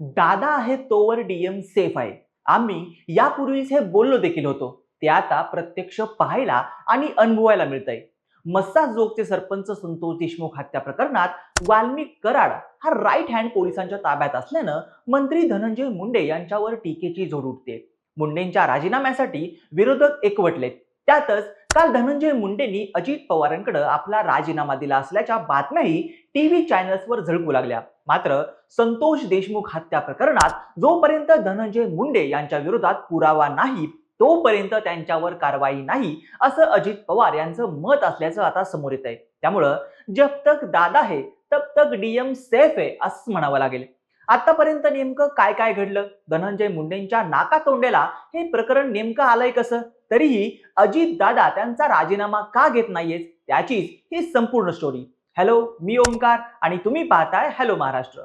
दादा आहे तोवर डीएम सेफ आहे. आम्ही यापूर्वीच हे बोललो देखील होतो. ते आता प्रत्यक्ष पाहायला आणि अनुभवायला मिळतंय. मस्सा जोगचे सरपंच संतोष देशमुख हत्या प्रकरणात वाल्मिक कराड हा राईट हँड पोलिसांच्या ताब्यात असल्यानं मंत्री धनंजय मुंडे यांच्यावर टीकेची जोड उठते. मुंडेंच्या राजीनाम्यासाठी विरोधक एकवटलेत. त्यातच काल धनंजय मुंडेंनी अजित पवारांकडे आपला राजीनामा दिला असल्याच्या बातम्याही टीव्ही चॅनल्सवर झळकू लागल्या. मात्र संतोष देशमुख हत्या प्रकरणात जोपर्यंत धनंजय मुंडे यांच्या विरोधात पुरावा नाही तोपर्यंत त्यांच्यावर कारवाई नाही असं अजित पवार यांचं मत असल्याचं आता समोर येत आहे त्यामुळं जब तक दादा है तब तक डीएम सेफ आहे असं म्हणावं लागेल. आतापर्यंत नेमकं काय काय घडलं? धनंजय मुंडेंच्या नाका तोंडेला हे प्रकरण नेमकं आलंय कसं? तरीही अजित दादा त्यांचा राजीनामा का घेत नाहीयेत? त्याचीच ही संपूर्ण स्टोरी हॅलो मी ओंकार आणि तुम्ही पाहताय हॅलो महाराष्ट्र.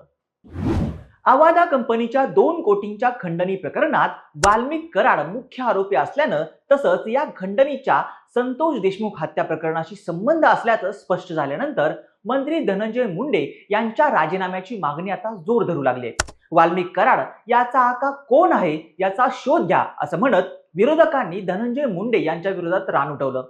आवादा कंपनीच्या दोन कोटींच्या खंडणी प्रकरणात वाल्मिक कराड मुख्य आरोपी असल्यानं तसंच या खंडणीच्या संतोष देशमुख हत्या प्रकरणाशी संबंध असल्याचं स्पष्ट झाल्यानंतर मंत्री धनंजय मुंडे यांच्या राजीनाम्याची मागणी आता जोर धरू लागली वाल्मिक कराड याचा आका कोण आहे याचा शोध घ्या असं म्हणत विरोधकांनी धनंजय मुंडे यांच्या विरोधात रान उठवलं.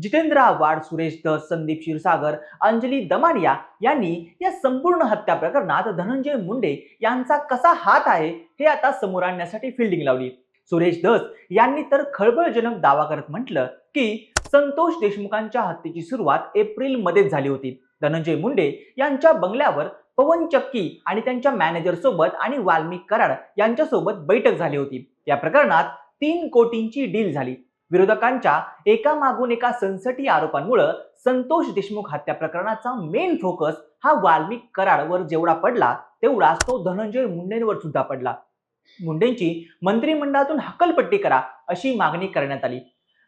जितेंद्र आव्हाड सुरेश दस संदीप क्षीरसागर अंजली दमानिया यांनी या संपूर्ण हत्या प्रकरणात धनंजय मुंडे यांचा कसा हात आहे हे आता समोर आणण्यासाठी फिल्डिंग लावली. सुरेश दस यांनी तर खळबळजनक दावा करत म्हटलं की संतोष देशमुखांच्या हत्येची सुरुवात एप्रिल मध्येच झाली होती. धनंजय मुंडे यांच्या बंगल्यावर पवन चक्की आणि त्यांच्या मॅनेजर सोबत आणि वाल्मिक कराड यांच्यासोबत बैठक झाली होती. या प्रकरणात तीन कोटींची डील झाली. विरोधकांच्या एका मागून एका सनसटी आरोपांमुळे संतोष देशमुख हत्या प्रकरणाचा मेन फोकस हा वाल्मिक कराडवर जेवढा पडला तेवढाच तो धनंजय मुंडेंवर सुद्धा पडला. मुंडेंची मंत्रिमंडळातून हकलपट्टी करा अशी मागणी करण्यात आली.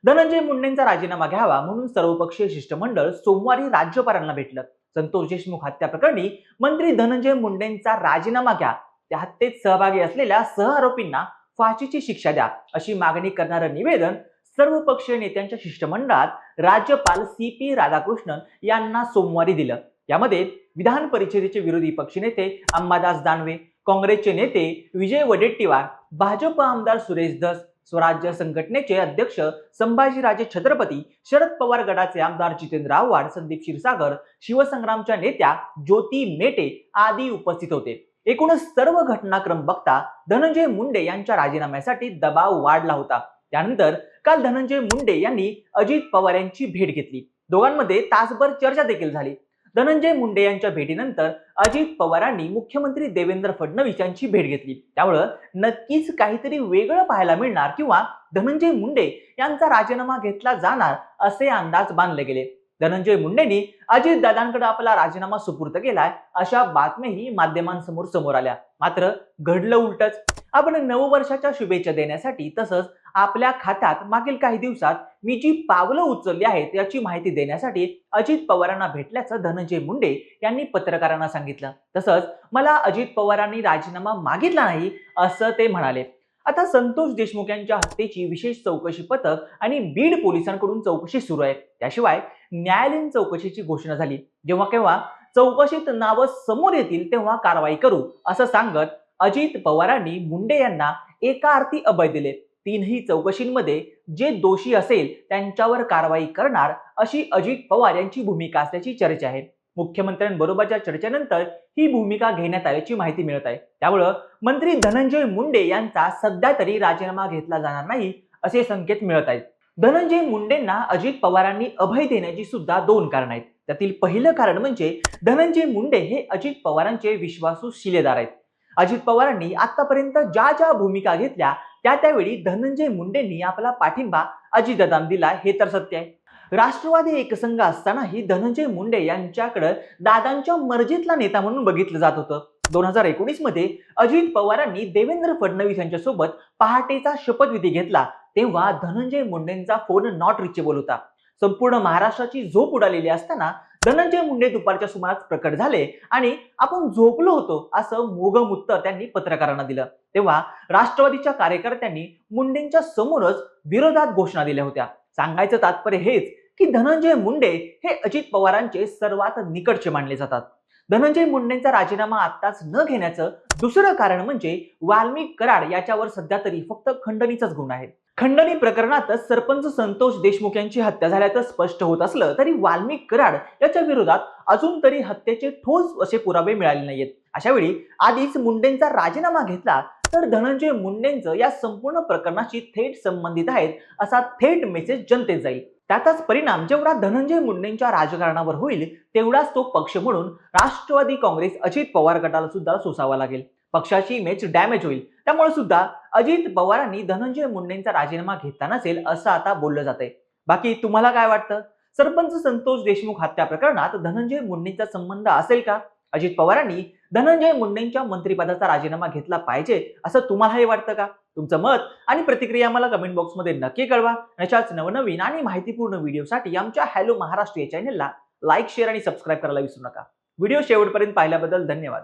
धनंजय मुंडेंचा राजीनामा घ्यावा म्हणून सर्वपक्षीय शिष्टमंडळ सोमवारी राज्यपालांना भेटलं. संतोष देशमुख हत्या प्रकरणी मंत्री धनंजय मुंडेंचा राजीनामा घ्या. त्या हत्येत सहभागी असलेल्या सह आरोपींना फाशीची शिक्षा द्या अशी मागणी करणारं निवेदन सर्व पक्षीय नेत्यांच्या शिष्टमंडळात राज्यपाल सी पी राधाकृष्णन यांना सोमवारी दिलं. यामध्ये विधान परिषदेचे विरोधी पक्षनेते अंबादास दानवे काँग्रेसचे नेते विजय वडेट्टीवार भाजप आमदार सुरेश धस स्वराज्य संघटनेचे अध्यक्ष संभाजीराजे छत्रपती शरद पवार गटाचे आमदार जितेंद्र आव्हाड संदीप क्षीरसागर शिवसंग्रामच्या नेत्या ज्योती मेटे आदी उपस्थित होते. एकूणच सर्व घटनाक्रम बघता धनंजय मुंडे यांच्या राजीनाम्यासाठी दबाव वाढला होता. त्यानंतर काल धनंजय मुंडे यांनी अजित पवार यांची भेट घेतली. दोघांमध्ये तासभर चर्चा देखील झाली. धनंजय मुंडे यांच्या भेटीनंतर अजित पवारांनी मुख्यमंत्री देवेंद्र फडणवीस यांची भेट घेतली. त्यामुळं नक्कीच काहीतरी वेगळं पाहायला मिळणार किंवा धनंजय मुंडे यांचा राजीनामा घेतला जाणार असे अंदाज बांधले गेले. धनंजय मुंडेंनी अजित दादांकडे आपला राजीनामा सुपूर्द केलाय अशा बातम्याही माध्यमांसमोर समोर आल्या. मात्र घडलं उलटच. आपण नववर्षाच्या शुभेच्छा देण्यासाठी तसंच आपल्या खात्यात मागील काही दिवसात मी जी पावलं उचलली आहेत याची माहिती देण्यासाठी अजित पवारांना भेटल्याचं धनंजय मुंडे यांनी पत्रकारांना सांगितलं. तसंच मला अजित पवारांनी राजीनामा मागितला नाही असं ते म्हणाले. आता संतोष देशमुख यांच्या हत्येची विशेष चौकशी पथक आणि बीड पोलिसांकडून चौकशी सुरू आहे. त्याशिवाय न्यायालयीन चौकशीची घोषणा झाली. जेव्हा केव्हा चौकशीत नावं समोर येतील तेव्हा कारवाई करू असं सांगत अजित पवारांनी मुंडे यांना एका अर्थी अभय दिले. तीनही चौकशींमध्ये जे दोषी असेल त्यांच्यावर कारवाई करणार अशी अजित पवार यांची भूमिका असल्याची चर्चा आहे. मुख्यमंत्र्यांबरोबरच्या चर्चेनंतर ही भूमिका घेण्यात आल्याची माहिती मिळत आहे. त्यामुळं मंत्री धनंजय मुंडे यांचा सध्या तरी राजीनामा घेतला जाणार नाही असे संकेत मिळत आहेत. धनंजय मुंडेंना अजित पवारांनी अभय देण्याची सुद्धा दोन कारण आहेत. त्यातील पहिलं कारण म्हणजे धनंजय मुंडे हे अजित पवारांचे विश्वासू शिलेदार आहेत. अजित पवारांनी आतापर्यंत ज्या ज्या भूमिका घेतल्या त्या त्यावेळी धनंजय मुंडेंनी आपला पाठिंबा अजितदादांना दिला हे तर सत्य आहे. राष्ट्रवादी एकसंघ असतानाही धनंजय मुंडे यांच्याकडे दादांच्या मर्जीतला नेता म्हणून बघितलं जात होतं. दोन हजार एकोणीसमध्ये अजित पवारांनी देवेंद्र फडणवीस यांच्यासोबत पहाटेचा शपथविधी घेतला तेव्हा धनंजय मुंडेंचा फोन नॉट रिचेबल होता. संपूर्ण महाराष्ट्राची झोप उडालेली असताना धनंजय मुंडे दुपारच्या सुमारास प्रकट झाले आणि आपण झोपलो होतो असं मोगम उत्तर त्यांनी पत्रकारांना दिलं. तेव्हा राष्ट्रवादीच्या कार्यकर्त्यांनी मुंडेंच्या समोरच विरोधात घोषणा दिल्या होत्या. सांगायचं तात्पर्य हेच की धनंजय मुंडे हे अजित पवारांचे सर्वात निकटचे मानले जातात. धनंजय मुंडेंचा राजीनामा आत्ताच न घेण्याचं दुसरं कारण म्हणजे वाल्मिक कराड याच्यावर सध्या तरी फक्त खंडणीचाच गुण आहे. खंडणी प्रकरणातच सरपंच संतोष देशमुख यांची हत्या झाल्याचं स्पष्ट होत असलं तरी वाल्मिक कराड याच्या विरोधात अजून तरी हत्येचे ठोस असे पुरावे मिळाले नाहीयेत. अशा वेळी आधीच मुंडेंचा राजीनामा घेतला तर धनंजय मुंडेंचं या संपूर्ण प्रकरणाशी थेट संबंधित आहेत असा थेट मेसेज जनतेत जाईल. त्याचाच परिणाम जेवढा धनंजय मुंडेंच्या राजकारणावर होईल तेवढाच तो पक्ष म्हणून राष्ट्रवादी काँग्रेस अजित पवार गटाला सुद्धा सोसावा लागेल. पक्षाची इमेज डॅमेज होईल. त्यामुळे सुद्धा अजित पवारांनी धनंजय मुंडेंचा राजीनामा घेतला नसेल असं आता बोललं जातंय. बाकी तुम्हाला काय वाटतं? सरपंच संतोष देशमुख हत्या प्रकरणात धनंजय मुंडेंचा संबंध असेल का? अजित पवारांनी धनंजय मुंडेंच्या मंत्रिपदाचा राजीनामा घेतला पाहिजे असं तुम्हालाही वाटतं का? तुमचं मत आणि प्रतिक्रिया मला कमेंट बॉक्समध्ये नक्की कळवा. अशाच नवनवीन आणि माहितीपूर्ण व्हिडिओसाठी आमच्या हॅलो महाराष्ट्र या चॅनलला लाईक शेअर आणि सबस्क्राईब करायला विसरू नका. व्हिडिओ शेवटपर्यंत पाहिल्याबद्दल धन्यवाद.